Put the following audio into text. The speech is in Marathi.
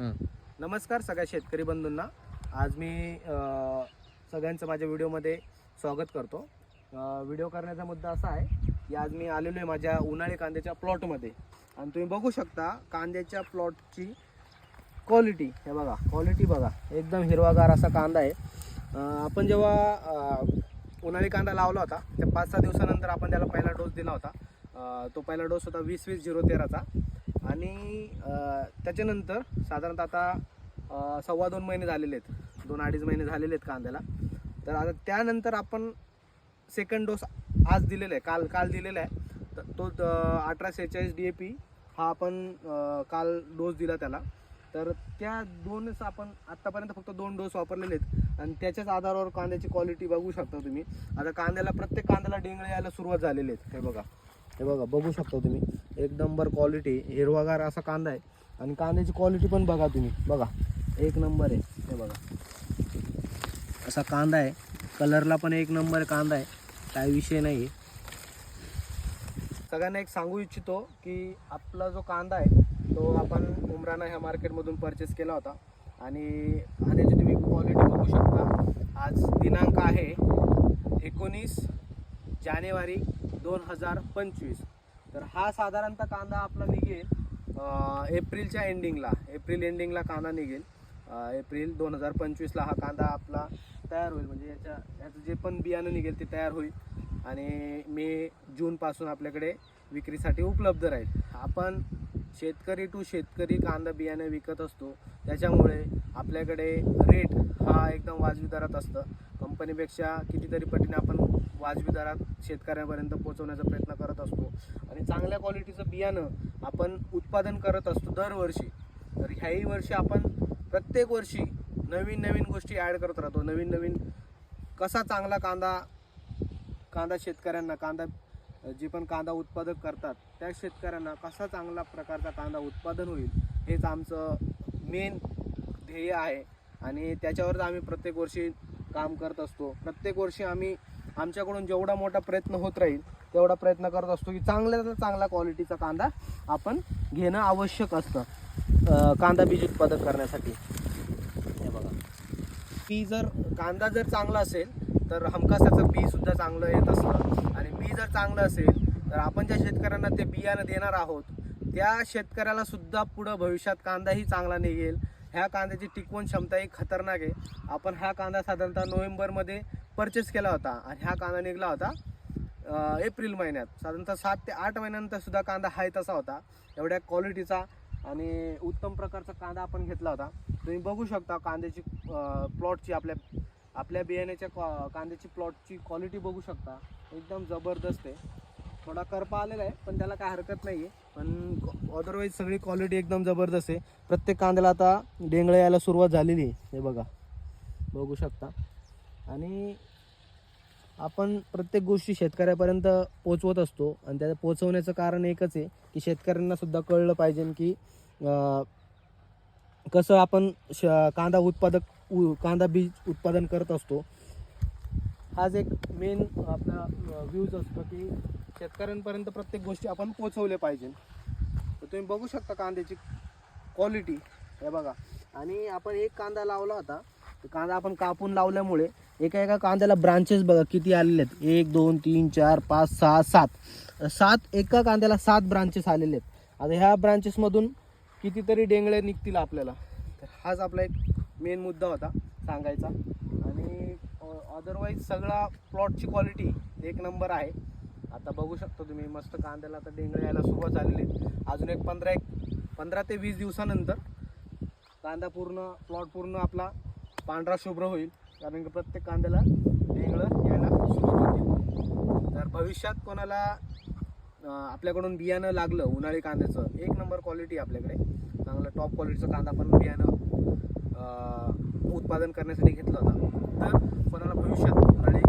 नमस्कार सगळ्या शेतकरी बंधूंना. आज मी सगळ्यांचं माझ्या व्हिडिओमध्ये स्वागत करतो. व्हिडिओ करण्याचा मुद्दा असा आहे की आज मी आलेलो आहे माझ्या उन्हाळी कांद्याच्या प्लॉटमध्ये. आणि तुम्ही बघू शकता कांद्याच्या प्लॉटची क्वालिटी. हे बघा क्वालिटी बघा. एकदम हिरवागार असा कांदा आहे. आपण जेव्हा उन्हाळी कांदा लावला होता त्या पाच सहा दिवसानंतर आपण त्याला पहिला डोस दिला होता. तो पहिला डोस होता वीस वीस झिरो तेराचा. आणि त्याच्यानंतर साधारणतः आता सव्वा दोन महिने झालेले आहेत. दोन अडीच महिने झालेले आहेत कांद्याला. तर आता त्यानंतर आपण सेकंड डोस आज दिलेला आहे. काल काल दिलेला आहे. तर तो अठरा सेहेचाळीस डी ए पी हा आपण काल डोस दिला त्याला. तर त्या दोनच आपण आत्तापर्यंत फक्त दोन डोस वापरलेले आहेत. आणि त्याच्याच आधारावर कांद्याची क्वालिटी बघू शकता तुम्ही. आता कांद्याला प्रत्येक कांद्याला डेंगळे यायला सुरुवात झालेली आहेत हे बघा. हे बघा बघू शकता तुम्ही. एक नंबर क्वालिटी हिरवागार असा कांदा आहे. आणि कांद्याची क्वालिटी पण बघा तुम्ही. बघा एक नंबर आहे. हे बघा. असा कांदा आहे. कलरला पण एक नंबर कांदा आहे. काय विषय नाही सगळ्यांना एक सांगू इच्छितो की आपला जो कांदा आहे तो आपण उमराना ह्या मार्केटमधून परचेस केला होता. आणि कांद्याची तुम्ही क्वालिटी बघू शकता. आज दिनांक आहे एकोणीस जानेवारी दोन हजार पंचवीस. तर हा साधारणतः कांदा आपला निघेल एप्रिलच्या एंडिंगला एप्रिल एंडिंगला कांदा निघेल. एप्रिल दोन हजार पंचवीसला हा कांदा आपला तयार होईल. म्हणजे याच्या याचं जे पण बियाणं निघेल ते तयार होईल. आणि मे जूनपासून आपल्याकडे विक्रीसाठी उपलब्ध राहील. आपण शेतकरी टू शेतकरी कांदा बियाणं विकत असतो. त्याच्यामुळे आपल्याकडे रेट हा एकदम वाजवी दरात असतं. कंपनीपेक्षा कितीतरी पटीने आपण वाजवी दरात शेतकऱ्यांपर्यंत पोहोचवण्याचा प्रयत्न करत असतो. आणि चांगल्या क्वालिटीचं बियाणं आपण उत्पादन करत असतो दरवर्षी. तर ह्याही वर्षी आपण प्रत्येक वर्षी नवीन नवीन गोष्टी ॲड करत राहतो. नवीन नवीन कसा चांगला कांदा कांदा शेतकऱ्यांना कांदा जे पण कांदा उत्पादक करतात त्या शेतकऱ्यांना कसा चांगला प्रकारचा कांदा उत्पादन होईल हेच आमचं मेन ध्येय आहे. आणि त्याच्यावरच आम्ही प्रत्येक वर्षी काम करत असतो. प्रत्येक वर्षी आम्ही आमच्याकडून जेवढा मोठा प्रयत्न होत राहील तेवढा प्रयत्न करत असतो की चांगल्यात चांगला क्वालिटीचा कांदा आपण घेणं आवश्यक असतं. कांदा बीज उत्पादन करण्यासाठी. हे बघा. बी जर कांदा जर चांगला असेल तर हमखास त्याचं चांगलं येत असतं. आणि बी जर चांगलं असेल तर आपण ज्या शेतकऱ्यांना ते बियाणं देणार आहोत त्या शेतकऱ्याला सुद्धा पुढं भविष्यात कांदाही चांगला निघेल. ह्या कांद्याची टिकवण क्षमता ही खतरनाक आहे. आपण हा कांदा साधारणतः नोव्हेंबरमध्ये परचेस केला होता आणि हा कांदा निघाला होता एप्रिल महिन्यात. साधारणतः सात ते आठ महिन्यानंतर सुद्धा कांदा हाय तसा होता. एवढ्या क्वालिटीचा आणि उत्तम प्रकारचा कांदा आपण घेतला होता. तुम्ही बघू शकता कांद्याची प्लॉटची आपल्या आपल्या बियाण्याच्या क्वा- कांद्याची प्लॉटची क्वालिटी बघू शकता. एकदम जबरदस्त आहे. थोडा करपा आलेला आहे पण त्याला काय हरकत नाही आहे पण अदरवाईज सगळी क्वालिटी एकदम जबरदस्त आहे. प्रत्येक कांद्याला आता डेंगळं यायला सुरुवात झालेली आहे. हे बघा. बघू शकता. आणि आपण प्रत्येक गोष्टी शेतकऱ्यापर्यंत पोचवत असतो आणि त्या पोचवण्याचं कारण एकच आहे की शेतकऱ्यांना सुद्धा कळलं पाहिजे की कसं आपण श कांदा उत्पादक उ कांदा बीज उत्पादन करत असतो. हाच एक मेन आपला व्ह्यूज असतो की शेतकऱ्यांपर्यंत प्रत्येक गोष्टी आपण पोचवल्या पाहिजे. तर तुम्ही बघू शकता कांद्याची क्वालिटी हे बघा. आणि आपण एक कांदा लावला होता. तो कांदा आपण कापून लावल्यामुळे एका एका कांद्याला ब्रांचेस बघा किती आलेले आहेत. एक दोन तीन चार पाच सहा सात. सात एका कांद्याला सात ब्रांचेस आलेले आहेत. आता ह्या ब्रांचेसमधून कितीतरी डेंगळे निघतील आपल्याला? तर हाच आपला एक मेन मुद्दा होता सांगायचा. आणि अदरवाईज सगळा प्लॉटची क्वालिटी एक नंबर आहे. आता बघू शकता तुम्ही मस्त कांद्याला आता डेंगळे यायला सुरुवात झालेली आहे अजून एक पंधरा एक पंधरा ते वीस दिवसानंतर कांदा पूर्ण प्लॉट पूर्ण आपला पांढरा शुभ्र होईल. कारण की प्रत्येक कांद्याला वेगळं यायला सुरुवात होतील तर भविष्यात कोणाला आपल्याकडून बियाणं लागलं उन्हाळी कांद्याचं एक नंबर क्वालिटी आपल्याकडे. चांगलं टॉप क्वालिटीचं कांदा पण बियाणं उत्पादन करण्यासाठी घेतलं होतं. तर कोणाला भविष्यात उन्हाळी